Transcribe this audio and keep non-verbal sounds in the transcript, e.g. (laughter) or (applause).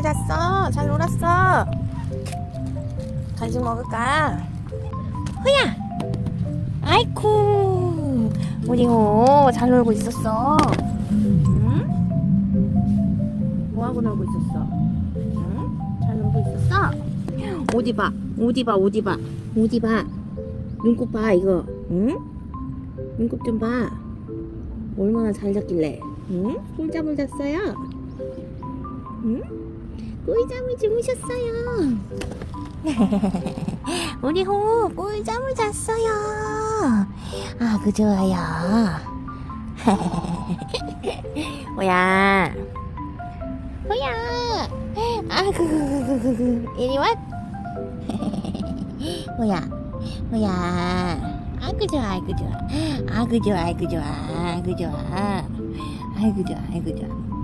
잘 잤어? 잘 놀았어? 간식 먹을까? 호야! 아이쿠! 우리 호잘 놀고 있었어. 응? 뭐하고 놀고 있었어? 응? 잘 놀고 있었어? 어디 봐, 어디 봐, 어디 봐, 어디 봐. 눈곱 봐, 이거. 응? 눈곱 좀 봐. 얼마나 잘 잤길래. 응? 꿀잠을 잤어요? 응? 꿀잠을 주무셨어요. (laughs) 우리 호 꿀잠을 잤어요. 아, 그 좋아요. (laughs) 뭐야? 뭐야? 아, 그, 그, 그, 이리 와. 뭐야? 뭐야? 아그 좋아, 아그 좋아, 아그 좋아, 아그 좋아, 아그 좋아, 아이고 좋아, 아이고 좋아.